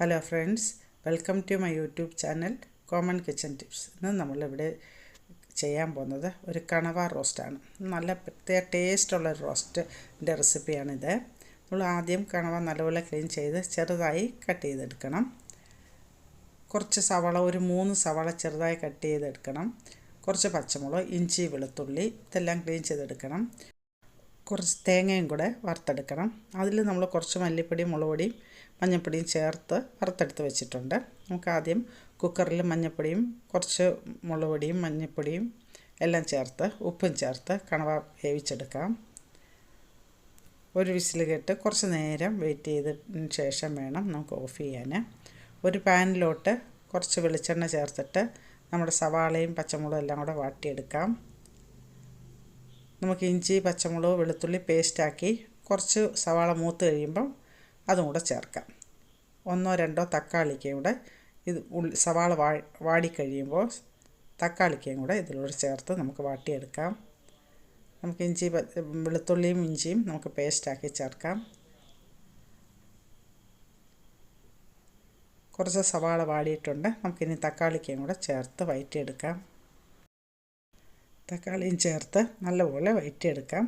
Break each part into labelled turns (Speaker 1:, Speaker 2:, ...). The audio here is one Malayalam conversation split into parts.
Speaker 1: Hello friends welcome to my YouTube channel common kitchen tips ഇന്ന് നമ്മളിവിടെ ചെയ്യാൻ പോകുന്നത് ഒരു കണവ റോസ്റ്റാണ്. നല്ല പ്രത്യേക ടേസ്റ്റുള്ള ഒരു റോസ്റ്റിന്റെ റെസിപ്പിയാണിത്. നമ്മൾ ആദ്യം കണവ നല്ലപോലെ ക്ലീൻ ചെയ്ത് ചെറുതായി കട്ട് ചെയ്തെടുക്കണം. കുറച്ച് സവള ഒരു മൂന്ന് സവള ചെറുതായി കട്ട് ചെയ്തെടുക്കണം. കുറച്ച് പച്ചമുളക് ഇഞ്ചി വെളുത്തുള്ളി ഇതെല്ലാം ക്ലീൻ ചെയ്തെടുക്കണം. കുറച്ച് തേങ്ങയും കൂടെ വറുത്തെടുക്കണം. അതിൽ നമ്മൾ കുറച്ച് മല്ലിപ്പൊടിയും മുളക് പൊടിയും മഞ്ഞൾപ്പൊടിയും ചേർത്ത് വറുത്തെടുത്ത് വെച്ചിട്ടുണ്ട്. നമുക്ക് ആദ്യം കുക്കറിൽ മഞ്ഞൾപ്പൊടിയും കുറച്ച് മുളക് പൊടിയും മഞ്ഞൾപ്പൊടിയും എല്ലാം ചേർത്ത് ഉപ്പും ചേർത്ത് കണവ വേവിച്ചെടുക്കാം. ഒരു വിസിൽ കേട്ട് കുറച്ച് നേരം വെയിറ്റ് ചെയ്തതിന് ശേഷം വേണം നമുക്ക് ഓഫ് ചെയ്യാൻ. ഒരു പാനിലോട്ട് കുറച്ച് വെളിച്ചെണ്ണ ചേർത്തിട്ട് നമ്മുടെ സവാളയും പച്ചമുളകും എല്ലാം കൂടെ വാട്ടിയെടുക്കാം. നമുക്ക് ഇഞ്ചി പച്ചമുളക് വെളുത്തുള്ളി പേസ്റ്റാക്കി കുറച്ച് സവാള മൂത്ത് കഴിയുമ്പം അതും കൂടെ ചേർക്കാം. ഒന്നോ രണ്ടോ തക്കാളിക്കയും കൂടെ ഇത് ഉള്ളി സവാള വാ വാടിക്കഴിയുമ്പോൾ തക്കാളിക്കയും കൂടെ ഇതിലൂടെ ചേർത്ത് നമുക്ക് വാട്ടിയെടുക്കാം. നമുക്ക് ഇഞ്ചി വെളുത്തുള്ളിയും ഇഞ്ചിയും നമുക്ക് പേസ്റ്റാക്കി ചേർക്കാം. കുറച്ച് സവാള വാടിയിട്ടുണ്ട്. നമുക്കിനി തക്കാളിക്കയും കൂടെ ചേർത്ത് വയറ്റിയെടുക്കാം. തക്കാളിയും ചേർത്ത് നല്ലപോലെ വയറ്റിയെടുക്കാം.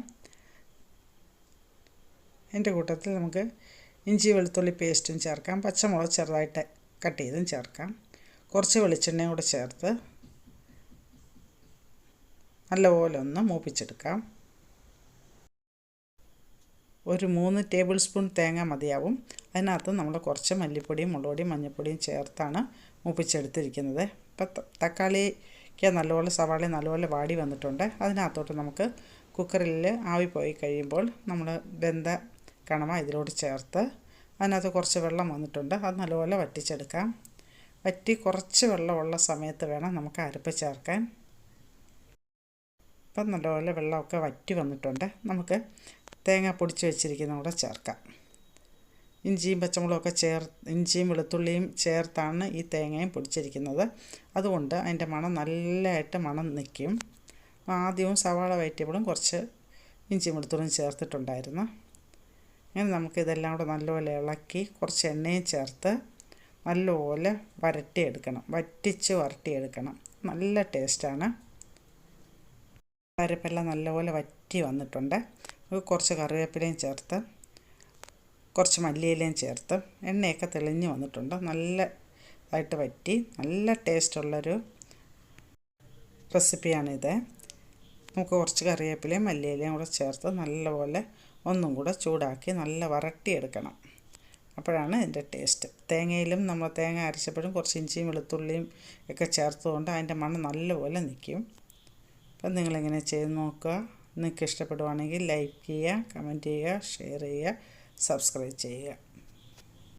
Speaker 1: അതിന്റെ കൂട്ടത്തിൽ നമുക്ക് ഇഞ്ചി വെളുത്തുള്ളി പേസ്റ്റും ചേർക്കാം. പച്ചമുളക് ചെറുതായിട്ട് കട്ട് ചെയ്തും ചേർക്കാം. കുറച്ച് വെളിച്ചെണ്ണയും കൂടെ ചേർത്ത് നല്ലപോലെ ഒന്ന് മൂപ്പിച്ചെടുക്കാം. ഒരു മൂന്ന് ടേബിൾ സ്പൂൺ തേങ്ങ മതിയാവും. അതിനകത്ത് നമ്മൾ കുറച്ച് മല്ലിപ്പൊടിയും മുളകുപൊടിയും മഞ്ഞൾപ്പൊടിയും ചേർത്താണ് മൂപ്പിച്ചെടുത്തിരിക്കുന്നത്. ഇപ്പം തക്കാളിക്ക് നല്ലപോലെ സവാള നല്ലപോലെ വാടി വന്നിട്ടുണ്ട്. അതിനകത്തോട്ട് നമുക്ക് കുക്കറിൽ ആവി പോയി കഴിയുമ്പോൾ നമ്മൾ വെന്ത കണവ ഇതിലോട്ട് ചേർത്ത്. അതിനകത്ത് കുറച്ച് വെള്ളം വന്നിട്ടുണ്ട്. അത് നല്ലപോലെ വറ്റിച്ചെടുക്കാം. വറ്റി കുറച്ച് വെള്ളമുള്ള സമയത്ത് വേണം നമുക്ക് അരപ്പ് ചേർക്കാൻ. ഇപ്പം നല്ലപോലെ വെള്ളമൊക്കെ വറ്റി വന്നിട്ടുണ്ട്. നമുക്ക് തേങ്ങ പൊടിച്ച് വെച്ചിരിക്കുന്ന കൂടെ ചേർക്കാം. ഇഞ്ചിയും പച്ചമുളകൊക്കെ ചേർ ഇഞ്ചിയും വെളുത്തുള്ളിയും ചേർത്താണ് ഈ തേങ്ങയും പൊടിച്ചിരിക്കുന്നത്. അതുകൊണ്ട് അതിന്റെ മണം നല്ലതായിട്ട് മണം നിൽക്കും. ആദ്യവും സവാള വയറ്റിയപ്പോഴും കുറച്ച് ഇഞ്ചിയും വെളുത്തുള്ളിയും ചേർത്തിട്ടുണ്ടായിരുന്നു. അങ്ങനെ നമുക്കിതെല്ലാം കൂടെ നല്ലപോലെ ഇളക്കി കുറച്ച് എണ്ണയും ചേർത്ത് നല്ലപോലെ വരട്ടിയെടുക്കണം. വറ്റിച്ച് വരട്ടിയെടുക്കണം. നല്ല ടേസ്റ്റാണ്. അരപ്പെല്ലാം നല്ലപോലെ വറ്റി വന്നിട്ടുണ്ട്. കുറച്ച് കറിവേപ്പിലയും ചേർത്ത് കുറച്ച് മല്ലിയിലയും ചേർത്ത് എണ്ണയൊക്കെ തെളിഞ്ഞ് വന്നിട്ടുണ്ട്. നല്ല ഇതായിട്ട് വറ്റി നല്ല ടേസ്റ്റുള്ളൊരു റെസിപ്പിയാണിത്. നമുക്ക് കുറച്ച് കറിവേപ്പിലയും മല്ലിയിലയും കൂടെ ചേർത്ത് നല്ലപോലെ ഒന്നും കൂടെ ചൂടാക്കി നല്ല വരട്ടിയെടുക്കണം. അപ്പോഴാണ് ഇതിന്റെ ടേസ്റ്റ്. തേങ്ങയിലും നമ്മൾ തേങ്ങ അരച്ചപ്പോഴും കുറച്ച് ഇഞ്ചിയും വെളുത്തുള്ളിയും ഒക്കെ ചേർത്തുകൊണ്ട് അതിന്റെ മണം നല്ലപോലെ നിൽക്കും. അപ്പം നിങ്ങളിങ്ങനെ ചെയ്ത് നോക്കുക. നിങ്ങൾക്ക് ഇഷ്ടപ്പെടുവാണെങ്കിൽ ലൈക്ക് ചെയ്യുക കമന്റ് ചെയ്യുക ഷെയർ ചെയ്യുക സബ്സ്ക്രൈബ് ചെയ്യുക.